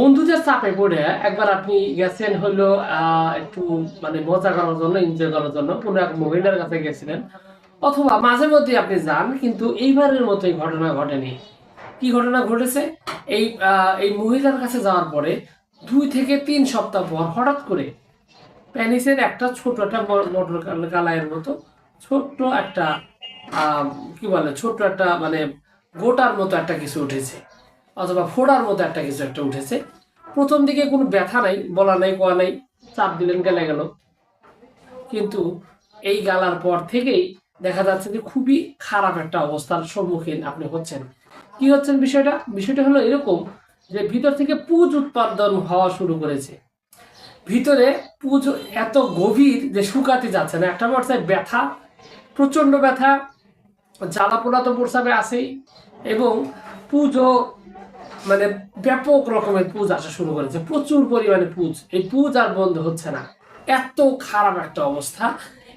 বন্ধুদের চাপে পড়ে একবার আপনি গেছেন হলো একটু মানে মজা করার জন্য এনজয় করার জন্য কোনো এক মহিলার কাছে গেছিলেন। অথবা মাঝে মধ্যে আপনি যান, কিন্তু এইবারের মতো এই ঘটনা ঘটেনি। কি ঘটনা ঘটেছে? এই এই মহিলার কাছে যাওয়ার পরে দুই থেকে তিন সপ্তাহ পর হঠাৎ করে প্যানিসের একটা ছোট একটা মোটর মটর কাল- কালাইয়ের মতো ছোট্ট একটা কি বলে, ছোট্ট একটা মানে গোটার মতো একটা কিছু উঠেছে। অথবা ফোড়ার মতো একটা কিছু একটা উঠেছে। প্রথম দিকে কোনো ব্যথা নাই, বলা নাই, কোয়া নাই, চাপ দিলেন, গেলে গেল। কিন্তু এই গালার পর থেকেই দেখা যাচ্ছে যে খুবই খারাপ একটা অবস্থার সম্মুখীন আপনি হচ্ছেন। কি হচ্ছেন বিষয়টা? বিষয়টা হলো এরকম যে ভিতর থেকে পুজ উৎপাদন হওয়া শুরু করেছে। ভিতরে পুজ এত গভীর যে শুকাতে যাচ্ছে না। একটা পর্যায়ে ব্যথা প্রচণ্ড ব্যথা জ্বালা পোড়া তো প্রসাবে আসেই এবং পুজো মানে ব্যাপক রকমের পুজ আসা শুরু করেছে। প্রচুর পরিমাণে পুজ। এই পুজ আর বন্ধ হচ্ছে না। এত খারাপ একটা অবস্থা।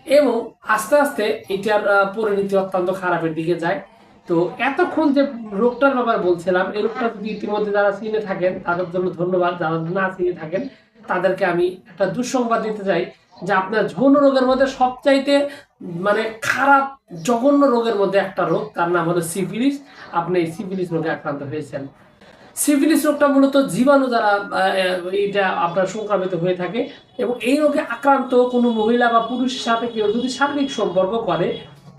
এবং আস্তে আস্তে এটার পরিণতি অত্যন্ত খারাপের দিকে যায়। তো এতক্ষণ যে রোগটার ব্যাপারে বলছিলাম, এই রোগটা যদি ইতিমধ্যে যারা চিনে থাকেন, তাদের জন্য ধন্যবাদ। যারা না চিনে থাকেন, তাদেরকে আমি একটা দুঃসংবাদ দিতে চাই যে আপনার যৌন রোগের মধ্যে সবচাইতে মানে খারাপ, জঘন্য রোগের মধ্যে একটা রোগ, তার নাম হলো সিফিলিস। আপনি এই সিফিলিস রোগে আক্রান্ত হয়েছেন। সিফিলিস রোগটা মূলত জীবাণু দ্বারা এইটা আপনার সংক্রামিত হয়ে থাকে এবং এই রোগে আক্রান্ত কোনো মহিলা বা পুরুষের সাথে কেউ যদি শারীরিক সম্পর্ক করে,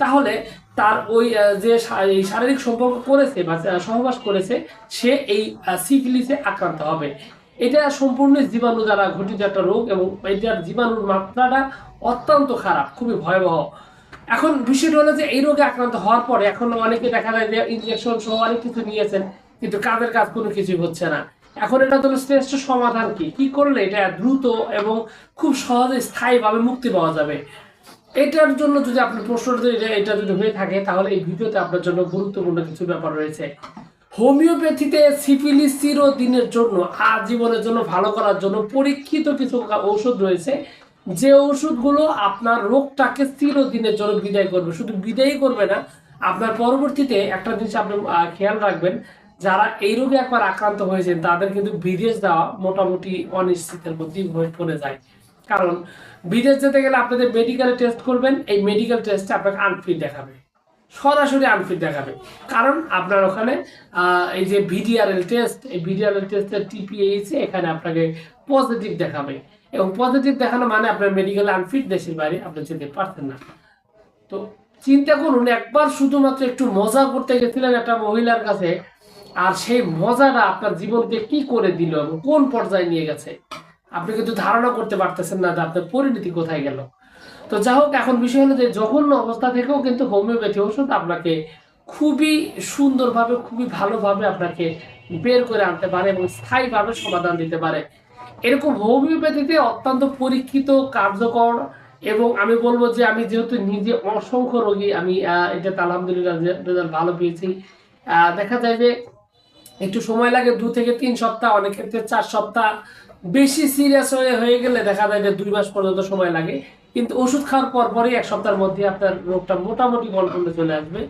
তাহলে তার ওই যে শারীরিক সম্পর্ক করেছে বা সহবাস করেছে, সে এই সিফিলিসে আক্রান্ত হবে। এটা সম্পূর্ণ জীবাণু দ্বারা ঘটিত একটা রোগ এবং এটার জীবাণুর মাত্রাটা অত্যন্ত খারাপ, খুবই ভয়াবহ। এখন বিষয়টা হলো যে এই রোগে আক্রান্ত হওয়ার পরে এখন অনেকে দেখা যায় যে ইনজেকশন সহ অনেক কিছু নিয়েছেন। কিন্তু কাজের কাজ কোনো কিছুই হচ্ছে না। এখন এটা তো শ্রেষ্ঠ সমাধান কি? কি করলে এটা দ্রুত এবং খুব সহজে স্থায়ীভাবে মুক্তি পাওয়া যাবে? এটার জন্য যদি আপনি প্রশ্ন এটা- যদি হয়ে থাকে, তাহলে এই ভিডিওতে আপনার জন্য গুরুত্বপূর্ণ কিছু ব্যাপার রয়েছে। হোমিওপ্যাথিতে সিফিলিস চিরদিনের জন্য, আজীবনের জন্য, ভালো করার জন্য পরীক্ষিত কিছু ঔষধ রয়েছে। যে ওষুধগুলো আপনার রোগটাকে চিরদিনের জন্য বিদায় করবে। শুধু বিদায়ই করবে না, আপনার পরবর্তীতে একটা জিনিস আপনি খেয়াল রাখবেন যারা এই রোগে একবার আক্রান্ত হয়েছেন, তাদের কিন্তু বিদেশ যাওয়া মোটামুটি অনিশ্চিতের মধ্যেই পড়ে যায়। কারণ বিদেশ যেতে গেলে আপনাদের মেডিকেলে টেস্ট করবেন, এই মেডিকেল টেস্টে আপনাকে আনফিট দেখাবে। সরাসরি আনফিট দেখাবে। কারণ আপনার ওখানে এই যে ভিডিআরএল টেস্ট এই ভিডিআরএল টেস্টের টিপিএইচ এখানে আপনাকে পজিটিভ দেখাবে। এবং পজিটিভ দেখানো মানে আপনার মেডিকেল আনফিট দেশের বাইরে আপনি যেতে পারছেন না। তো চিন্তা করুন, একবার শুধুমাত্র একটু মজা করতে গেছিলেন একটা মহিলার কাছে আর সেই মজাটা আপনার জীবনকে কি করে দিল এবং কোন পর্যায়ে নিয়ে গেছে? আপনি কিন্তু ধারণা করতে পারতেছেন না যে আপনার পরিণতি কোথায় গেল। তো যাই হোক, এখন বিষয় হলো যে জঘন্য অবস্থা থেকেও কিন্তু হোমিওপ্যাথি ওষুধ আপনাকে খুবই সুন্দরভাবে, খুবই ভালোভাবে আপনাকে বের করে আনতে পারে এবং স্থায়ীভাবে সমাধান দিতে পারে। এরকম হোমিওপ্যাথিতে অত্যন্ত পরীক্ষিত, কার্যকর এবং আমি বলব যে আমি যেহেতু নিজে অসংখ্য রোগী, আমি এটাতে আলহামদুলিল্লাহ রেজাল্ট ভালো পেয়েছি। দেখা যায় যে একটু সময় লাগে, দু থেকে তিন সপ্তাহ, অনেক ক্ষেত্রে চার সপ্তাহ। বেশি সিরিয়াস হয়ে হয়ে গেলে দেখা যায় যে দুই মাস পর্যন্ত সময় লাগে। কিন্তু ওষুধ খাওয়ার পর পরই এক সপ্তাহের মধ্যে আপনার রোগটা মোটামুটি কন্ট্রোলে চলে আসবে।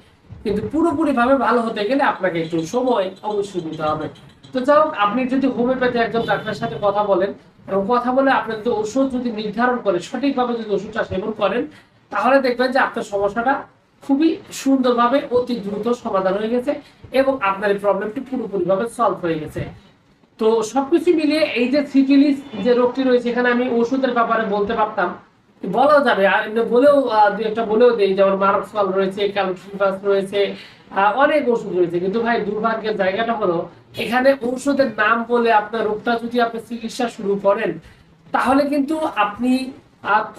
কিন্তু পুরোপুরি ভাবে ভালো হতে গেলে আপনাকে একটু সময় অবশ্যই দিতে হবে। তো যাই হোক, আপনি যদি হোমিওপ্যাথি একজন ডাক্তারের সাথে কথা বলেন এবং কথা বলে আপনি যদি ওষুধ যদি নির্ধারণ করে, সঠিকভাবে যদি ওষুধটা সেবন করেন, তাহলে দেখবেন যে আপনার সমস্যাটা খুবই সুন্দরভাবে অতি দ্রুত সমাধান হয়ে গেছে এবং আপনার এই প্রবলেমটি পুরোপুরিভাবে সলভ হয়ে গেছে। তো সবকিছু মিলিয়ে এই যে সিফিলিস যে রোগটি রয়েছে, এখানে আমি ওষুধের ব্যাপারে বলতে পারতাম। বলা যাবে, আর এমনি বলেও দু একটা বলেও দেই, যেমন মারক্সল রয়েছে, ক্যালসিফাস রয়েছে অনেক ওষুধ রয়েছে। কিন্তু ভাই, দুর্ভাগ্যের জায়গাটা হলো, এখানে ঔষধের নাম বলে আপনার রোগটা যদি আপনি চিকিৎসা শুরু করেন, তাহলে কিন্তু আপনি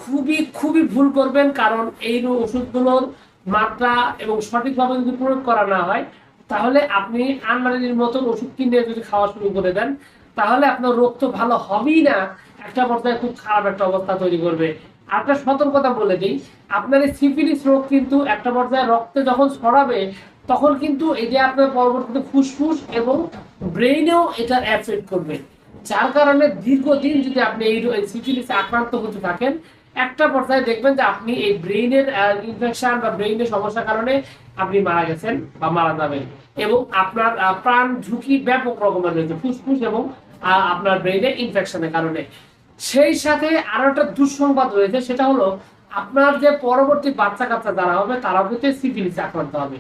খুবই খুবই ভুল করবেন। কারণ এই ওষুধগুলোর মাত্রা এবং সঠিকভাবে যদি প্রয়োগ করা না হয়, তাহলে আপনি আনমারির মতন ওষুধ কিনে যদি খাওয়া শুরু করে দেন, তাহলে আপনার রোগ তো ভালো হবেই না। একটা পর্যায়ে খুব খারাপ একটা অবস্থা তৈরি করবে। একটা সতর্কতা বলে দিই, আপনার এই সিফিলিস রোগ কিন্তু একটা পর্যায়ে রক্তে যখন ছড়াবে, তখন কিন্তু এটা আপনার পরবর্তীতে ফুসফুস এবং ব্রেইনেও এটা এফেক্ট করবে। যার কারণে দীর্ঘদিন যদি আপনি এই সিফিলিসে আক্রান্ত হতে থাকেন একটা পর্যায়ে দেখবেন যে আপনি এই ব্রেইনের ইনফেকশন বা ব্রেইনের সমস্যার কারণে আপনি মারা গেছেন বা মারা যাবেন। এবং আপনার প্রাণ ঝুঁকি ব্যাপক রকমের রয়েছে, ফুসফুস এবং আপনার ব্রেইনে ইনফেকশনের কারণে। সেই সাথে আরও একটা দুঃসংবাদ রয়েছে, সেটা হলো আপনার যে পরবর্তী বাচ্চা কাচ্চা যারা হবে, তারাও কিন্তু সিফিলিসে আক্রান্ত হবে।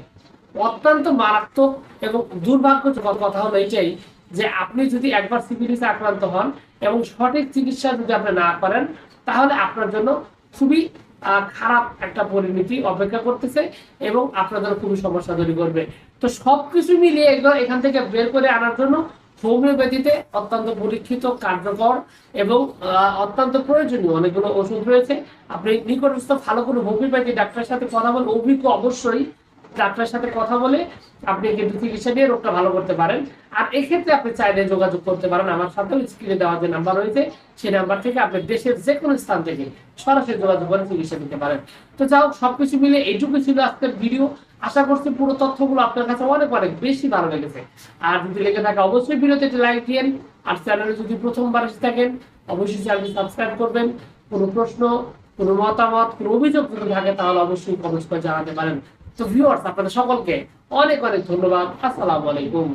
অত্যন্ত মারাত্মক এবং দুর্ভাগ্যজনক কথা হলো এটাই যে আপনি যদি একবার সিফিলিসে আক্রান্ত হন এবং সঠিক চিকিৎসা যদি আপনি না করেন তাহলে আপনার জন্য খুবই খারাপ একটা পরিণতি অপেক্ষা করতেছে এবং জন্য খুবই সমস্যা তৈরি করবে। তো সবকিছু মিলিয়ে এগুলো এখান থেকে বের করে আনার জন্য হোমিওপ্যাথিতে অত্যন্ত পরীক্ষিত, কার্যকর এবং অত্যন্ত প্রয়োজনীয় অনেকগুলো ওষুধ রয়েছে। আপনি নিকটস্থ ভালো কোনো হোমিওপ্যাথি ডাক্তারের সাথে কথা বলে অভিজ্ঞ অবশ্যই ডাক্তারের সাথে কথা বলে আপনি কিন্তু চিকিৎসা নিয়ে রোগটা ভালো করতে পারেন। আর এক্ষেত্রে আপনি চাইলে যোগাযোগ করতে পারেন। আমার সাথেও স্ক্রিনে দেওয়া যে নাম্বার রয়েছে, সেই নাম্বার থেকে আপনি দেশের যে কোনো স্থান থেকে সরাসরি যোগাযোগ করে চিকিৎসা নিতে পারেন। তো যাই হোক, সবকিছু মিলে এইটুকু ছিল আজকের ভিডিও আশা করছি পুরো তথ্যগুলো আপনার কাছে অনেক অনেক বেশি ভালো লেগেছে। আর যদি লেগে থাকে, অবশ্যই ভিডিওতে লাইক দিন আর চ্যানেলে যদি প্রথমবার এসে থাকেন, অবশ্যই চ্যানেলটি সাবস্ক্রাইব করবেন। কোনো প্রশ্ন, কোনো মতামত, কোনো অভিযোগ যদি থাকে, তাহলে অবশ্যই কমেন্টস করে জানাতে পারেন। তো ভিউয়ার্স আপনাদের সকলকে অনেক অনেক ধন্যবাদ। আসসালামু আলাইকুম।